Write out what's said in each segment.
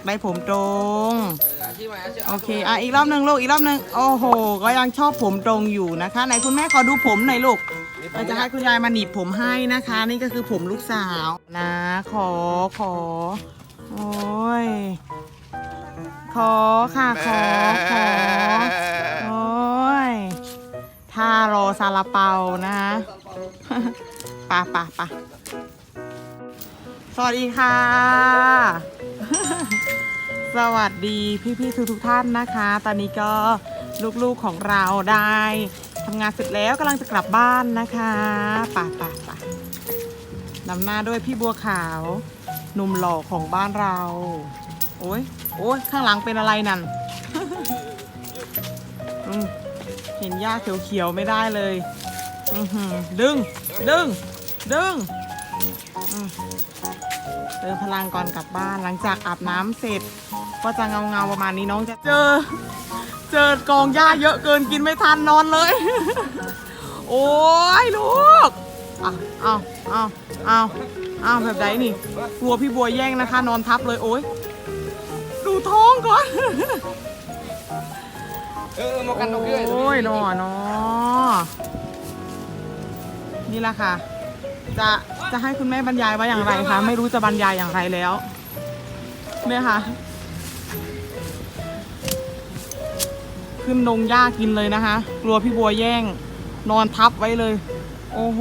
ากได้ผมตรงเอออาชีพใหม่อาชีพโอเค อะ อีกรอบหนึ่งลูก อีกรอบหนึ่งโอ้โห ก็ยังชอบผมตรงอยู่นะคะ ไหนคุณแม่ขอดูผมหน่อยลูกเราจะให้คุณยายมาหนีบผมให้นะคะ นี่ก็คือผมลูกสาว นะ ขอ ขอ โอ้ย ขอค่ะ ขอ ขอ โอ้ยท่ารอซาลาเปานะปะปะปะสวัสดีค่ะ สวัสดีพี่ๆทุกทุกท่านนะคะ ตอนนี้ก็ลูกๆของเราได้ทำงานเสร็จแล้วกำลังจะกลับบ้านนะคะป่ะป่ะป่ะนำหน้าด้วยพี่บัวขาวหนุ่มหล่อของบ้านเรา โอ้ยโอ้ยข้างหลังเป็นอะไรนั่นเห็นหญ้าเขียวๆไม่ได้เลยดึง ดึง ดึง เติมพลังก่อนกลับบ้านหลังจากอาบน้ำเสร็จ ก็จะเงาเงาๆประมาณนี้น้องจะเจอ เจอกองหญ้าเยอะเกินกินไม่ทันนอนเลย โอ้ยลูกอะเอาเอาเอาเอาแบบไหนนี่กลัวพี่บัวแย่งนะคะ นอนทับเลยโอ้ยดูท้องก่อนเออมากันนกเกยโอ้ยหนอเนอนี่แหละค่ะ จะจะให้คุณแม่บรรยายว่าอย่างไรคะไม่รู้จะบรรยายอย่างไรแล้วเนี่ยค่ะ ขึ้นดงหญ้ากินเลยนะคะ กลัวพี่บัวแย่ง นอนทับไว้เลย โอ้โห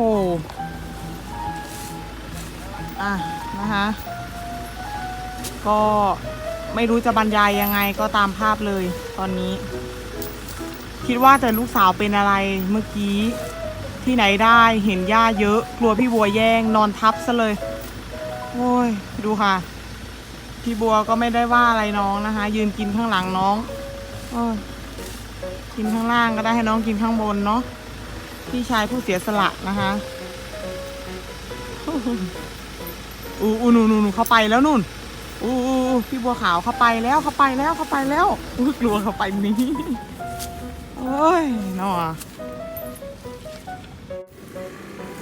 อะนะคะก็ไม่รู้จะบรรยายยังไงก็ตามภาพเลยตอนนี้ คิดว่าแต่ลูกสาวเป็นอะไรเมื่อกี้ ที่ไหนได้เห็นหญ้าเยอะ กลัวพี่บัวแย่งนอนทับซะเลย โอ้ย ดูค่ะ พี่บัวก็ไม่ได้ว่าอะไรน้องนะคะ ยืนกินข้างหลังน้องอกินข้างล่างก็ได้ให้น้องกินข้างบนเนาะพี่ชายผู้เสียสละนะคะอู้อู้นู่นนู่นเขาไปแล้วนู่นอู้อู้พี่บัวขาวเขาไปแล้วเขาไปแล้วเขาไปแล้วกลัวเขาไปนี้โอ้ยนอ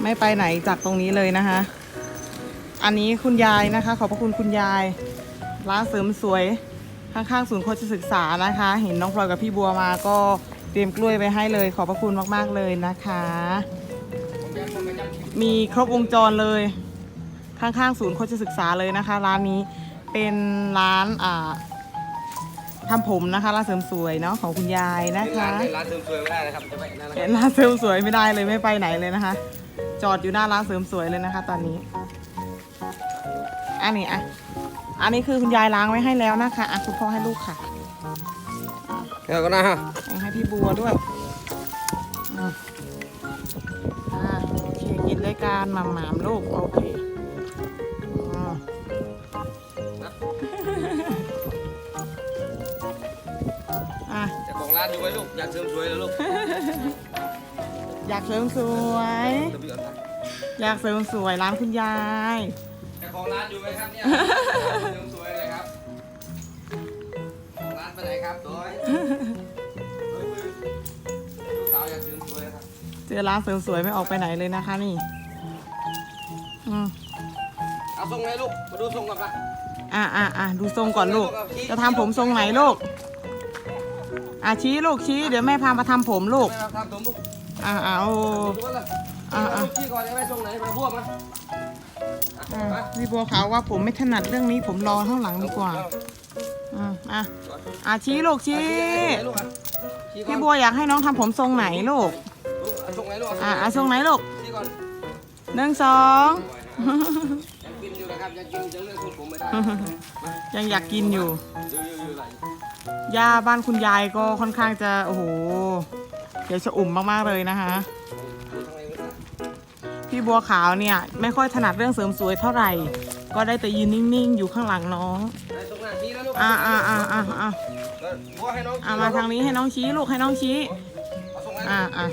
ไม่ไปไหนจากตรงนี้เลยนะคะ อันนี้คุณยายนะคะ ขอบพระคุณคุณยาย ร้านเสริมสวยข้างๆศูนย์โคชศึกษานะคะ เห็นน้องพลอยกับพี่บัวมาก็เตรียมกล้วยไปให้เลย ขอบพระคุณมากๆเลยนะคะ มีครบวงจรเลยข้างๆศูนย์โคชศึกษาเลยนะคะ ร้านนี้เป็นร้านอ่า ทำผมนะคะร้านเสริมสวยเนาะของคุณยายนะร้าคะนร้านเสริมสวยไม่ได้นะครับจะไปนั่นนะคเห็รับนร้านเสริมสวยไม่ได้เลยไม่ไปไหนเลยนะคะ จอดอยู่หน้าร้านเสริมสวยเลยนะคะ ตอนนี้ อันนี้อะอันนี้คือคุณยายล้างไว้ให้แล้วนะคะอะคุณพ่อให้ลูกค่ะเดี๋ยวก็นะฮะให้พี่บัวด้วยอะอะโอเคกินด้วยกันหม่ำๆลูกโอเค อะเจ้าของร้านอยู่ไหมลูก อยากเสริมสวยเหรอลูกอยากเสริมสวยเดี๋ยวพี่ก่อนครับอยากเสริมสวยร้านคุณยายเจ้าของร้านอยู่ไหมครับเนี่ยเสริมสวยเลยครับของร้านไปไหนครับตัวเฮ้ยลูกสาวอยากเสริมสวยครับเจอร้านเสริมสวยไม่ออกไปไหนเลยนะคะนี่อืมเอาทรงไหนลูก มาดูทรงก่อนปะอะอะอะดูทรงก่อนลูก จะทำผมทรงไหนลูก อะชี้ลูกชี้เดี๋ยวแม่พามาทำผมลูกไม่มาทำผมลูกอะอะโอ้ดูว่าล่ะอะอะพี่ก่อนจะได้ทรงไหนมาพวกมาอะพี่บัวขาวว่าผมไม่ถนัดเรื่องนี้ผมรอข้างหลังดีกว่าอะอะอะชี้ลูกชี้ลูกอะชี้ก่อนพี่บัวอยากให้น้องทำผมทรงไหนลูกลูกอะทรงไหนลูกอะอะทรงไหนลูกชี้ก่อนหนึ่งสองยังกินอยู่นะครับยังกินยังเลือกทรงผมไม่ได้ยังอยากกินอยู่เยอะๆๆไหลย่าบ้านคุณยายก็ค่อนข้างจะโอ้โหเดี๋ยวจะอุ่มมากๆเลยนะคะดูทางไหนไม่ได้พี่บัวขาวเนี่ย ไม่ค่อยถนัดเรื่องเสริมสวยเท่าไหร่ ก็ได้แต่ยืนนิ่งๆ อยู่ข้างหลังน้องไหนตรงไหนชี้แล้วลูกอ่าอ่าอ่าอ่าอ่าแล้วบัวให้น้องอ่ามาทางนี้ให้น้องชี้ลูกให้น้องชี้เอาทรงไหนอ่าอ่า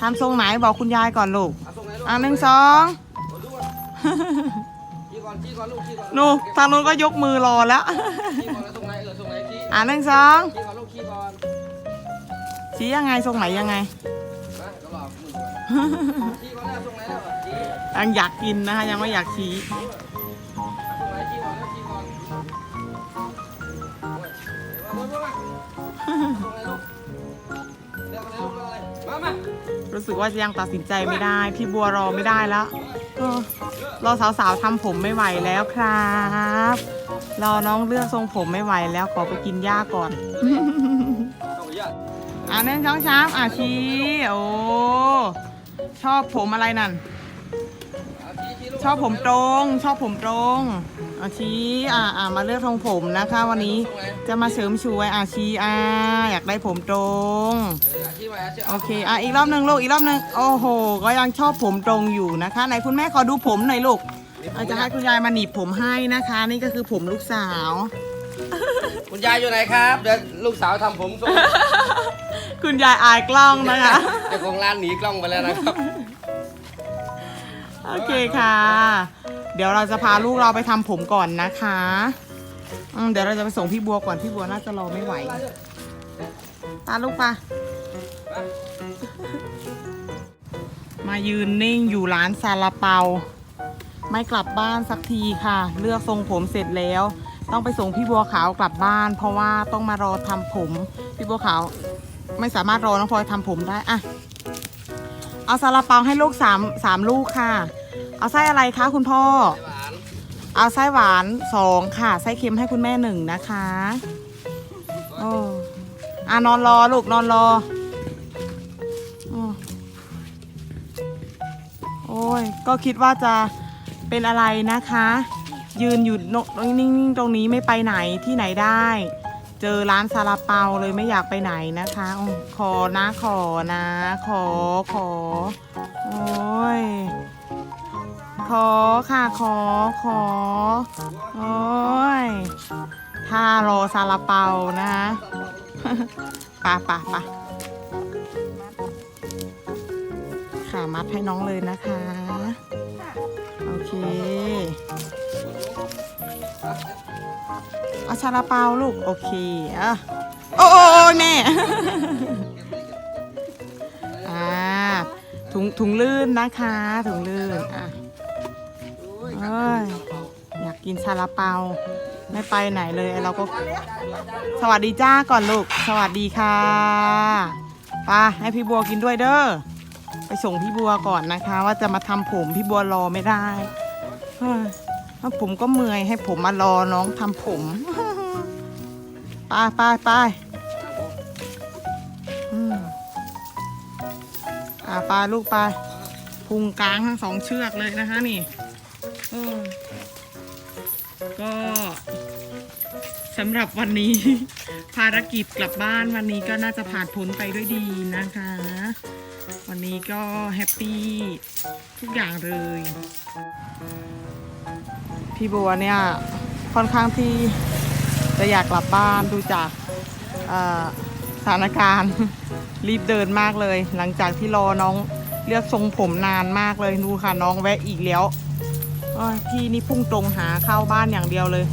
ทำทรงไหนบอกคุณยายก่อนลูกเอาทรงไหนลูกอ่าหนึ่งสองเอาดูก่อนชี้ก่อนชี้ก่อนลูกชี้ก่อนนู่นทางนู้นก็ยกมือรอแล้วชี้ก่อนแล้ว อ่าหนึ่งสองชี้ยังไงทรงไหนยังไงยังอยากกินนะคะยังไม่อยากชี้รู้สึกว่ายังตัดสินใจไม่ได้ พี่บัวรอไม่ได้แล้วเออรอสาวๆทำผมไม่ไหวแล้วครับ รอน้องเลือกทรงผมไม่ไหวแล้วขอไปกินหญ้าก่อนอาเยอะอ่านั่นช้างช้างอ่าชี้ โอ้ ชอบผมอะไรนั่น ชอบผมตรง ชอบผมตรงอาชีอ่าอ่ามาเลือกทรงผมนะคะ วันนี้จะมาเสริมช่วยอาชีอ่าอยากได้ผมตรง โอเคอะอีกรอบหนึ่งลูกอีกรอบหนึ่งโอ้โห ก็ยังชอบผมตรงอยู่นะคะไหนคุณแม่ขอดูผมหน่อยลูก เราจะให้คุณยายมาหนีบผมให้นะคะ นี่ก็คือผมลูกสาว คุณยายอยู่ไหนครับเดี๋ยวลูกสาวทำผมส่งคุณยายอายกล้องนะคะ เจ้าของร้านหนีกล้องไปแล้วนะครับ โอเคค่ะ เดี๋ยวเราจะพาลูกเราไปทำผมก่อนนะคะอืมเดี๋ยวเราจะไปส่งพี่บัวก่อน พี่บัวน่าจะรอไม่ไหวตาลูกปะมายืนนิ่งอยู่ร้านซาลาเปา ไม่กลับบ้านสักทีค่ะ เลือกทรงผมเสร็จแล้ว ต้องไปส่งพี่บัวขาวกลับบ้าน เพราะว่าต้องมารอทำผม พี่บัวขาวไม่สามารถรอน้องพลอยทำผมได้อะเอาซาลาเปาให้ลูกสามสามลูกค่ะ เอาไส้อะไรคะคุณพ่อ เอาไส้หวานสองค่ะ ไส้เค็มให้คุณแม่หนึ่งนะคะโอ้อะนอนรอลูกนอนรอ โอ้ยก็คิดว่าจะ เป็นอะไรนะคะ ยืนอยู่นนิ่งๆตรงนี้ไม่ไปไหนที่ไหนได้ เจอร้านซาลาเปาเลยไม่อยากไปไหนนะคะอขอนะขอนะ ขอขอโอ้ยขอค่ะขอขอโอ้ยถ้ารอซาลาเปานะปะปะปะขามัดให้น้องเลยนะคะ เค เอาซาลาเปาลูก โอเคอะโอ้โอ้โอแม่ อ่า ถุงถุงลื่นนะคะ ถุงลื่น อะเอ้ยอยากกินซาลาเปา ไม่ไปไหนเลยเราก็ สวัสดีจ้าก่อนลูก สวัสดีค่ะไปให้พี่บัวกินด้วยเด้อ ไปส่งพี่บัวก่อนนะคะ ว่าจะมาทำผมพี่บัวรอไม่ได้ผมก็เมื่อยให้ผมมารอน้องทำผมไปไปไปอ่าปลูกไปพุงกลางทั้งสองเชือกเลยนะคะนี่ก็สำหรับวันนี้ ภารกิจกลับบ้านวันนี้ก็น่าจะผ่านพ้นไปด้วยดีนะคะ วันนี้ก็แฮปปี้ทุกอย่างเลย พี่บัวเนี่ยค่อนข้างที่จะอยากกลับบ้านดูจากสถานการณ์รีบเดินมากเลย หลังจากที่รอน้องเลือกทรงผมนานมากเลยดูค่ะน้องแวะอีกแล้วพี่นี่พุ่งตรงหาเข้าบ้านอย่างเดียวเลย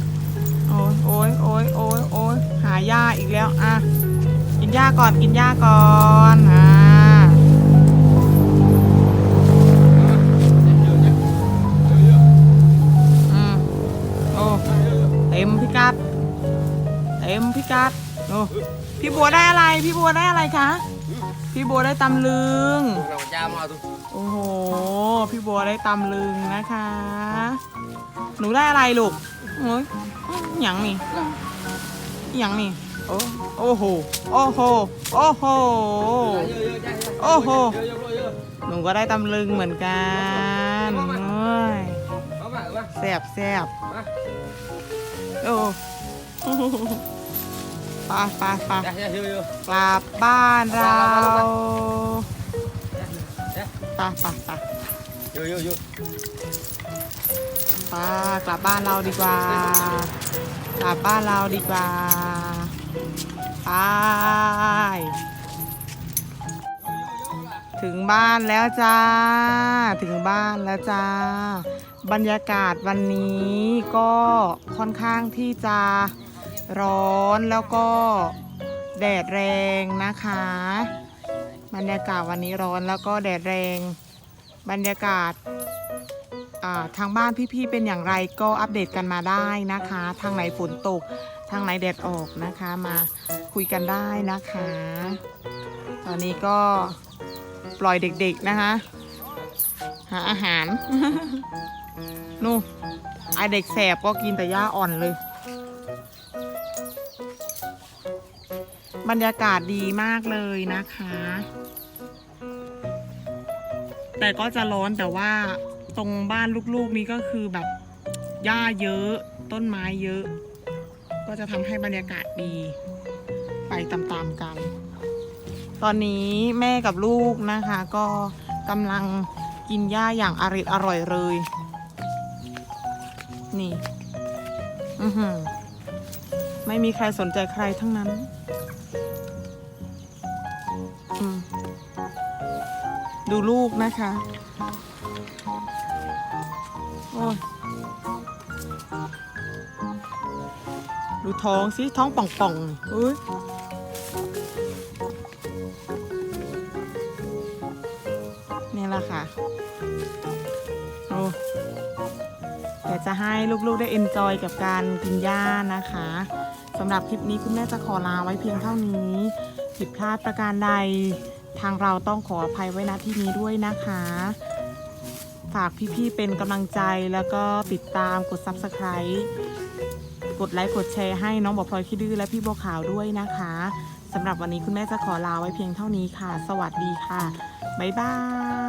โอ้ยโอ้ยโอ้ยโอ้ยโอ้ยหาหญ้าอีกแล้วอะกินหญ้าก่อนกินหญ้าก่อนอ่า มพิกัดเต็มพิกัดโอ้พี่บัวได้อะไร พี่บัวได้อะไรคะ พี่บัวได้ตำลึง เราจ้ามาทุกโอ้โห พี่บัวได้ตำลึงนะคะ หนูได้อะไรลูกโอ้ยหยังนี่หยังนี่ โอ้โอ้โห โอ้โห โอ้โห โอ้โห หนูก็ได้ตำลึงเหมือนกันเอ้ยๆเอามาเอามาแซบแซบ โอ้ไปไปไปจ้าเยอะกลับบ้านเราไปไปไปๆเยอะๆป้ากลับบ้านเราดีกว่า กลับบ้านเราดีกว่าไปถึงบ้านแล้วจ้า ถึงบ้านแล้วจ้า บรรยากาศวันนี้ก็ค่อนข้างที่จะร้อนแล้วก็แดดแรงนะคะ บรรยากาศวันนี้ร้อนแล้วก็แดดแรง บรรยากาศาทางบ้านพี่ๆเป็นอย่างไรก็อัปเดตกันมาได้นะคะ ทางไหนฝนตก ทางไหนแดดออกนะคะมาคุยกันได้นะคะ ตอนนี้ก็ปล่อยเด็กๆนะคะ หาอาหาร นู่นไอเด็กแสบก็กินแต่หญ้าอ่อนเลย บรรยากาศดีมากเลยนะคะ แต่ก็จะร้อนแต่ว่าตรงบ้านลูกๆนี้ก็คือแบบหญ้าเยอะ ต้นไม้เยอะ ก็จะทำให้บรรยากาศดี ไปตามๆกัน ตอนนี้แม่กับลูกนะคะ ก็กำลังกินหญ้าอย่างอริดอร่อยเลย นี่ อือหือ ไม่มีใครสนใจใครทั้งนั้นอืมดูลูกนะคะ โอ้ย ดูท้องสิ ท้องป่องๆอุ้ย ให้ลูกๆได้เอนจอยกับการกินหญ้านะคะสำหรับคลิปนี้คุณแม่จะขอลาไว้เพียงเท่านี้ผิดพลาดประการใด ทางเราต้องขออภัยไว้ณที่นี้ด้วยนะคะ ฝากพี่ๆเป็นกำลังใจแล้วก็ติดตามกด Subscribe กดไลค์กดแชร์ให้น้องบอกพลอยขี้ดื้อและพี่บัวขาวด้วยนะคะสำหรับวันนี้คุณแม่จะขอลาไว้เพียงเท่านี้ค่ะ สวัสดีค่ะ บ๊ายบาย